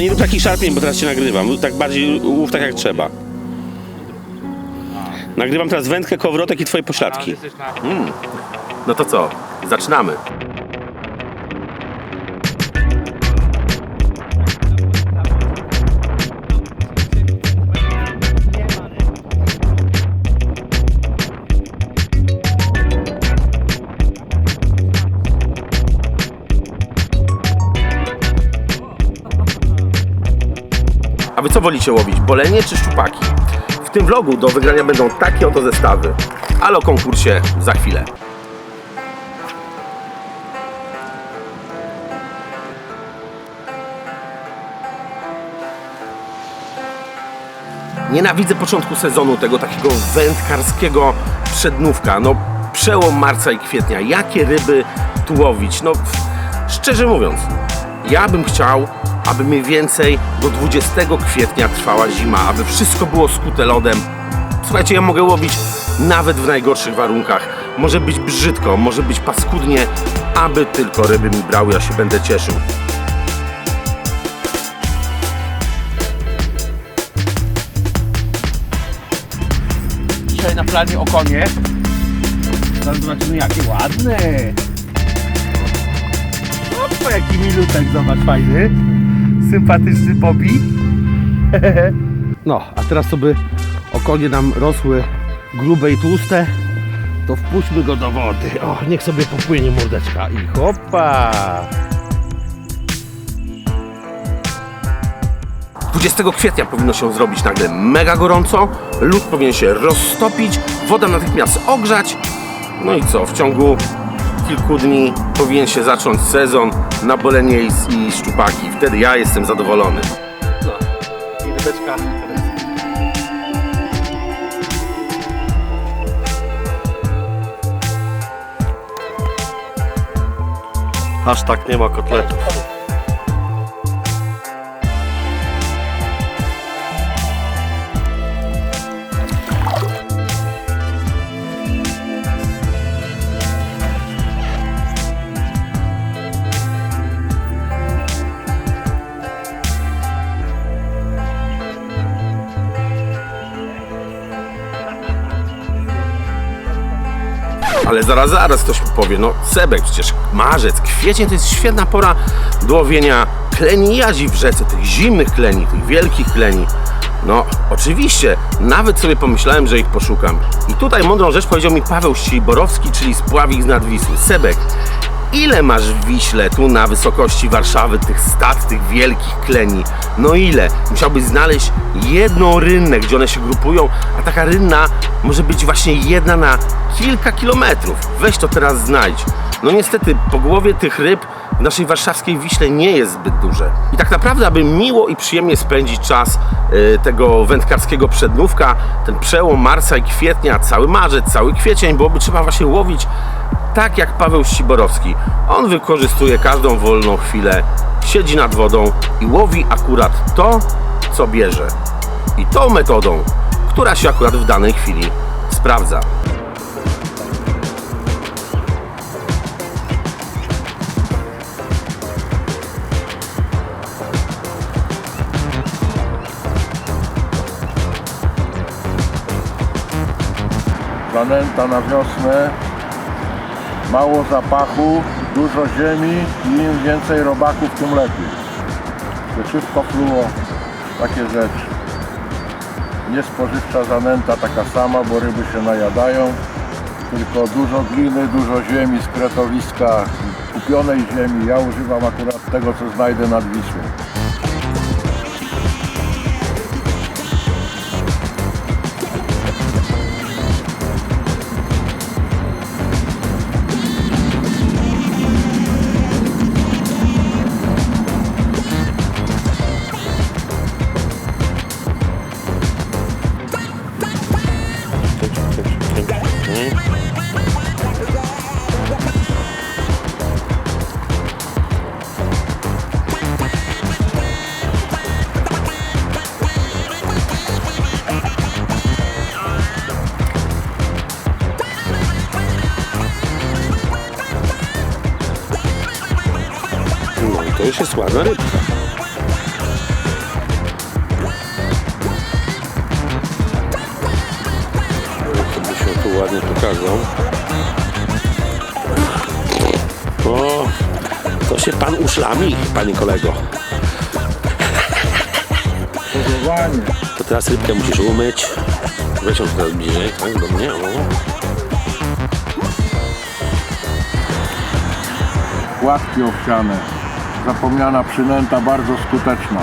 Ale nie rób takich szarpień, bo teraz cię nagrywam. Tak bardziej łów tak jak trzeba. Nagrywam teraz wędkę, kołowrotek i twoje pośladki. No to co? Zaczynamy. Co wolicie łowić? Bolenie czy szczupaki? W tym vlogu do wygrania będą takie oto zestawy. Ale o konkursie za chwilę. Nienawidzę początku sezonu tego takiego wędkarskiego przednówka. No przełom marca i kwietnia. Jakie ryby tu łowić? No szczerze mówiąc, ja bym chciał, aby mniej więcej do 20 kwietnia trwała zima, aby wszystko było skute lodem. Słuchajcie, ja mogę łowić nawet w najgorszych warunkach. Może być brzydko, może być paskudnie, aby tylko ryby mi brały, ja się będę cieszył. Dzisiaj na planie okonie. Zaraz zobaczymy jakie ładne. Opa, jaki milutek, zobacz, fajny. Sympatyczny popi. No, a teraz to by okonie nam rosły grube i tłuste, to wpuśćmy go do wody. O, niech sobie popłynie mordeczka i hopa. 20 kwietnia powinno się zrobić nagle mega gorąco, lód powinien się roztopić, woda natychmiast ogrzać. No i co, w ciągu kilku dni powinien się zacząć sezon na bolenie i, i szczupaki. Wtedy ja jestem zadowolony. No, rybeczka. Hashtag nie ma kotletów. Ale zaraz, zaraz ktoś mi powie, no Sebek, przecież marzec, kwiecień to jest świetna pora do łowienia kleni w rzece, tych zimnych kleni, tych wielkich kleni. No, oczywiście, nawet sobie pomyślałem, że ich poszukam. I tutaj mądrą rzecz powiedział mi Paweł Ściborowski, czyli spławik z nadwisły. Sebek, ile masz w Wiśle, tu na wysokości Warszawy, tych stad, tych wielkich kleni? No ile? Musiałbyś znaleźć jedną rynnę, gdzie one się grupują, a taka rynna może być właśnie jedna na kilka kilometrów. Weź to teraz znajdź. No niestety, po głowie tych ryb w naszej warszawskiej Wiśle nie jest zbyt duże. I tak naprawdę, aby miło i przyjemnie spędzić czas y, tego wędkarskiego przednówka, ten przełom marca i kwietnia, cały marzec, cały kwiecień, byłoby trzeba właśnie łowić tak jak Paweł Ściborowski. On wykorzystuje każdą wolną chwilę, siedzi nad wodą i łowi akurat to, co bierze. I tą metodą, która się akurat w danej chwili sprawdza. Zanęta na wiosnę, mało zapachu, dużo ziemi i im więcej robaków, tym lepiej. Pieczywko fluo, takie rzeczy. Niespożywcza zanęta taka sama, bo ryby się najadają, tylko dużo gliny, dużo ziemi z kretowiska, kupionej ziemi. Ja używam akurat tego, co znajdę nad Wisłą. To już jest ładna rybka. Jakby się tu ładnie pokazał. O, to się pan uszlami, panie kolego. To teraz rybkę musisz umyć. Weź ją teraz bliżej, tak, do mnie. O. łapki owsiane. Zapomniana przynęta, bardzo skuteczna.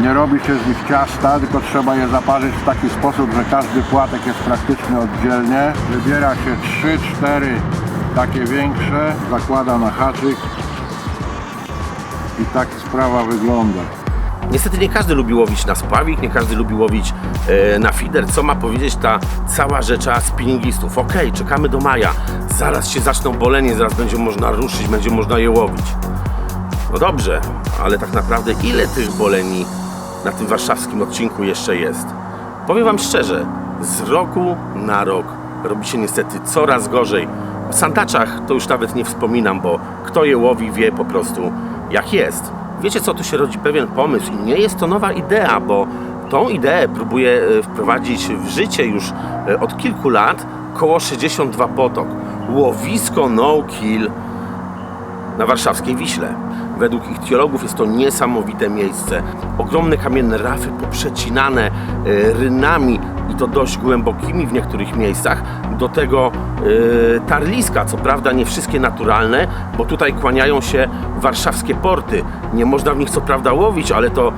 Nie robi się z nich ciasta, tylko trzeba je zaparzyć w taki sposób, że każdy płatek jest praktycznie oddzielnie. Wybiera się 3-4 takie większe, zakłada na haczyk i tak sprawa wygląda. Niestety nie każdy lubi łowić na spławik, nie każdy lubi łowić e, na fider. Co ma powiedzieć ta cała rzecza spinningistów? Okej, czekamy do maja, zaraz się zaczną bolenie, zaraz będzie można ruszyć, będzie można je łowić. No dobrze, ale tak naprawdę ile tych boleni na tym warszawskim odcinku jeszcze jest? Powiem Wam szczerze, z roku na rok robi się niestety coraz gorzej. O sandaczach to już nawet nie wspominam, bo kto je łowi wie po prostu jak jest. Wiecie co, tu się rodzi pewien pomysł i nie jest to nowa idea, bo tą ideę próbuje wprowadzić w życie już e, od kilku lat koło 62 Potok. Łowisko no kill na warszawskiej Wiśle. Według ichtiologów jest to niesamowite miejsce. Ogromne kamienne rafy poprzecinane e, rynami i to dość głębokimi w niektórych miejscach. Do tego e, tarliska, co prawda nie wszystkie naturalne, bo tutaj kłaniają się warszawskie porty. Nie można w nich co prawda łowić, ale to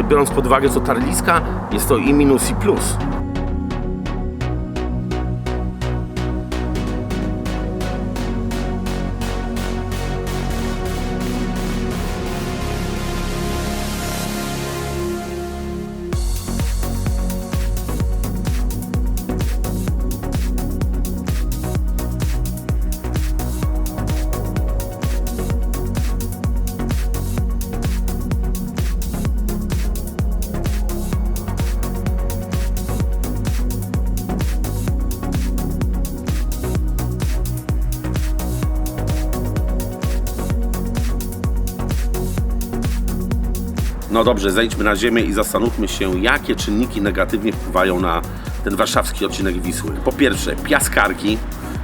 e, biorąc pod uwagę co tarliska, jest to i minus i plus. No dobrze, zejdźmy na ziemię i zastanówmy się, jakie czynniki negatywnie wpływają na ten warszawski odcinek Wisły. Po pierwsze, piaskarki,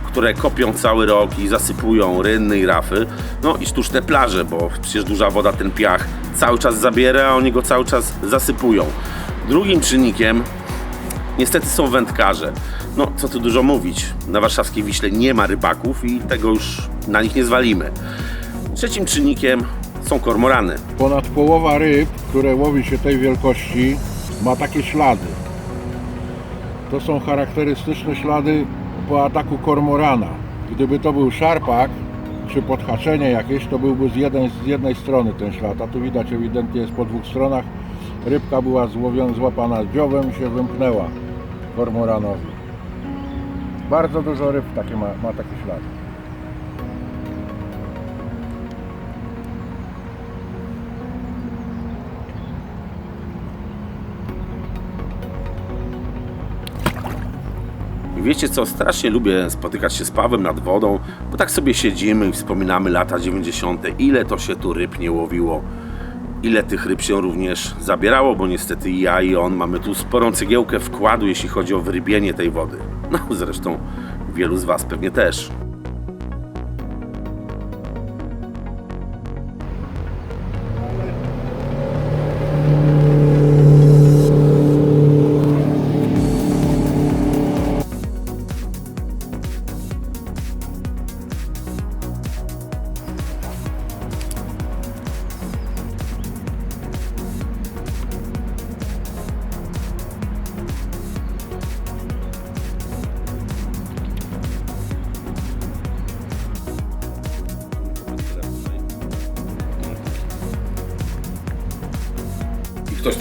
które kopią cały rok i zasypują rynny i rafy. No i sztuczne plaże, bo przecież duża woda ten piach cały czas zabiera, a oni go cały czas zasypują. Drugim czynnikiem niestety są wędkarze. No, co tu dużo mówić, na warszawskiej Wiśle nie ma rybaków i tego już na nich nie zwalimy. Trzecim czynnikiem kormorany. Ponad połowa ryb, które łowi się tej wielkości, ma takie ślady. To są charakterystyczne ślady po ataku kormorana. Gdyby to był szarpak, czy podhaczenie jakieś, to byłby z jednej, z jednej strony ten ślad, a tu widać ewidentnie jest po dwóch stronach. Rybka była złowiona, złapana dziobem i się wymknęła kormoranowi. Bardzo dużo ryb takie ma, ma takie ślady. Wiecie co, strasznie lubię spotykać się z Pawłem nad wodą, bo tak sobie siedzimy i wspominamy lata 90. Ile to się tu ryb nie łowiło. Ile tych ryb się również zabierało, bo niestety ja i on mamy tu sporą cegiełkę wkładu, jeśli chodzi o wyrybienie tej wody. No zresztą wielu z Was pewnie też.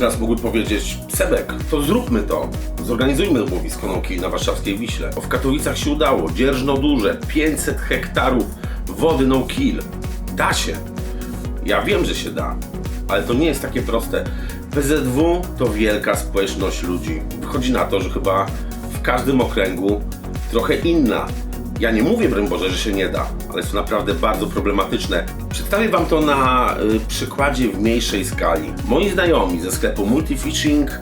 Teraz mógłby powiedzieć, Sebek, to zróbmy to. Zorganizujmy łowisko nauki na warszawskiej Wiśle. W Katowicach się udało. Dzierżno duże, 500 hektarów wody no kill. Da się. Ja wiem, że się da, ale to nie jest takie proste. PZW to wielka społeczność ludzi. Wychodzi na to, że chyba w każdym okręgu trochę inna. Ja nie mówię, broń Boże, że się nie da, ale to naprawdę bardzo problematyczne. Przedstawię Wam to na y, przykładzie w mniejszej skali. Moi znajomi ze sklepu Multifishing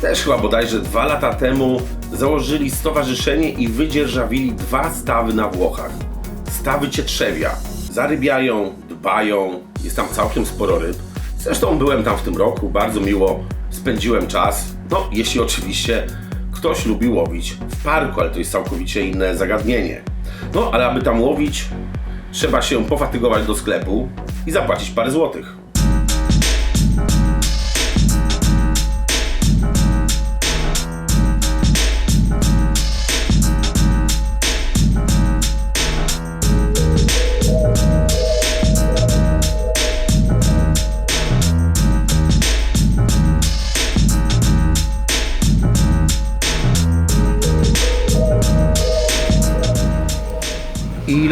też chyba bodajże dwa lata temu założyli stowarzyszenie i wydzierżawili dwa stawy na Włochach. Stawy Cietrzewia. Zarybiają, dbają, jest tam całkiem sporo ryb. Zresztą byłem tam w tym roku, bardzo miło spędziłem czas. No, jeśli oczywiście ktoś lubi łowić w parku, ale to jest całkowicie inne zagadnienie. No, ale aby tam łowić, trzeba się pofatygować do sklepu i zapłacić parę złotych.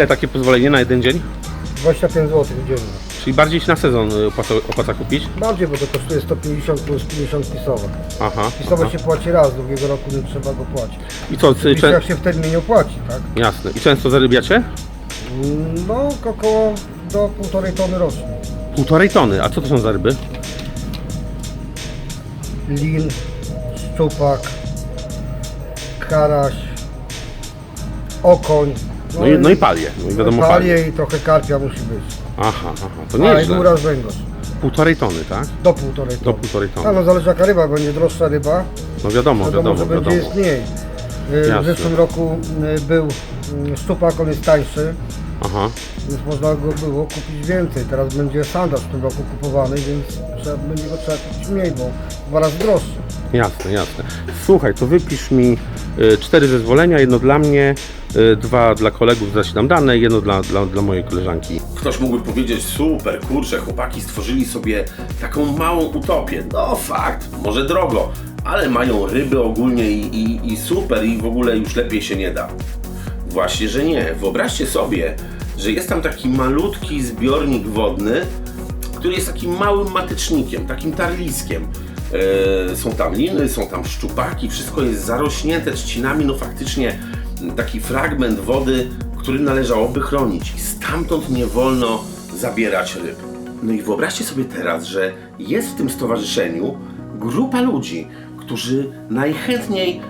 Ile takie pozwolenie na jeden dzień? 25 zł dziennie. Czyli bardziej się na sezon y, opłaca, opłaca kupić? Bardziej, bo to kosztuje 150 plus 50 pisowe. Aha. Pisowe aha. się płaci raz, drugiego roku nie trzeba go płacić. I co, czy, jak się w terminie opłaci, tak? Jasne. I często zarybiacie? No, około do półtorej tony rocznie. Półtorej tony. A co to są za ryby? Lin, szczupak, karaś, okoń. No i, no i palie. No i wiadomo palie. palie i trochę karpia musi być. Aha, aha. To A i góra z węgorz. Półtorej tony, tak? Do półtorej Do tony. półtorej A tony. no zależy jaka ryba, będzie droższa ryba, No wiadomo, wiadomo, wiadomo, że będzie wiadomo. jest mniej. Y, Jasne. W zeszłym roku y, był y, szczupak, on jest tańszy, Aha. więc można go było kupić więcej. Teraz będzie sandacz w tym roku kupowany, więc trzeba, będzie go trzeba kupić mniej, bo dwa razy droższy. Jasne, jasne. Słuchaj, to wypisz mi y, cztery zezwolenia, jedno dla mnie, y, dwa dla kolegów, zaś nam dane, jedno dla, dla, dla mojej koleżanki. Ktoś mógłby powiedzieć, super, kurczę, chłopaki stworzyli sobie taką małą utopię. No fakt, może drogo, ale mają ryby ogólnie i, i, i super i w ogóle już lepiej się nie da. Właśnie, że nie. Wyobraźcie sobie, że jest tam taki malutki zbiornik wodny, który jest takim małym matecznikiem, takim tarliskiem. E, są tam liny, są tam szczupaki, wszystko jest zarośnięte trzcinami, no faktycznie taki fragment wody, który należałoby chronić i stamtąd nie wolno zabierać ryb. No i wyobraźcie sobie teraz, że jest w tym stowarzyszeniu grupa ludzi, którzy najchętniej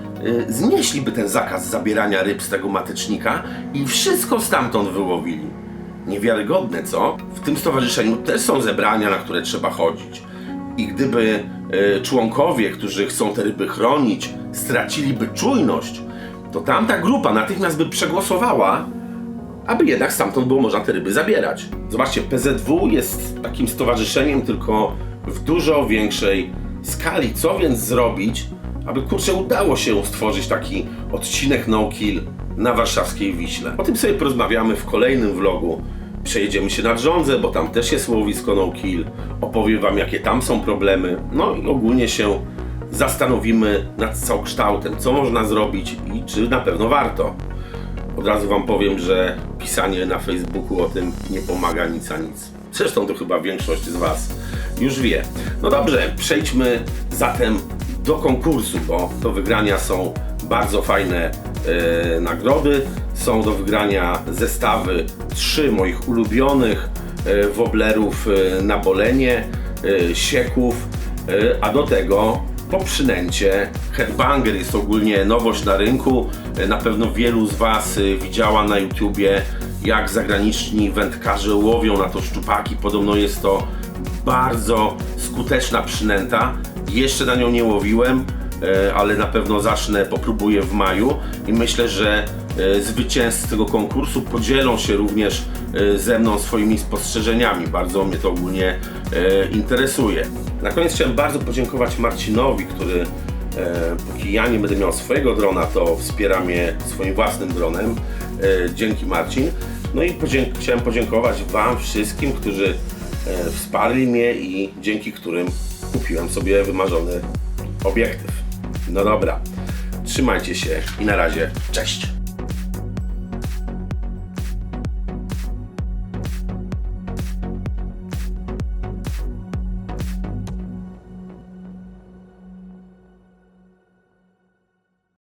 znieśliby ten zakaz zabierania ryb z tego matecznika i wszystko stamtąd wyłowili. Niewiarygodne, co? W tym stowarzyszeniu też są zebrania, na które trzeba chodzić. I gdyby y, członkowie, którzy chcą te ryby chronić, straciliby czujność, to tamta grupa natychmiast by przegłosowała, aby jednak stamtąd było można te ryby zabierać. Zobaczcie, PZW jest takim stowarzyszeniem tylko w dużo większej skali. Co więc zrobić, aby kurczę udało się stworzyć taki odcinek no kill na warszawskiej Wiśle? O tym sobie porozmawiamy w kolejnym vlogu. Przejedziemy się nad Żądzę, bo tam też jest łowisko no kill. Opowiem wam jakie tam są problemy. No i ogólnie się zastanowimy nad całokształtem, co można zrobić i czy na pewno warto. Od razu Wam powiem, że pisanie na Facebooku o tym nie pomaga nic a nic. Zresztą to chyba większość z Was już wie. No dobrze, przejdźmy zatem do konkursu, bo do wygrania są bardzo fajne e, nagrody. Są do wygrania zestawy trzy moich ulubionych e, woblerów e, na bolenie, e, sieków, e, a do tego po przynęcie headbanger jest ogólnie nowość na rynku. E, Na pewno wielu z Was y, widziała na YouTubie, jak zagraniczni wędkarze łowią na to szczupaki. Podobno jest to bardzo skuteczna przynęta. Jeszcze na nią nie łowiłem, e, ale na pewno zacznę, popróbuję w maju i myślę, że e, zwycięzcy tego konkursu podzielą się również e, ze mną swoimi spostrzeżeniami. Bardzo mnie to ogólnie interesuje. Na koniec chciałem bardzo podziękować Marcinowi, który póki ja nie będę miał swojego drona, to wspiera mnie swoim własnym dronem. Dzięki Marcin. No i podzięk- chciałem podziękować Wam wszystkim, którzy wsparli mnie i dzięki którym kupiłem sobie wymarzony obiektyw. No dobra, trzymajcie się i na razie, cześć!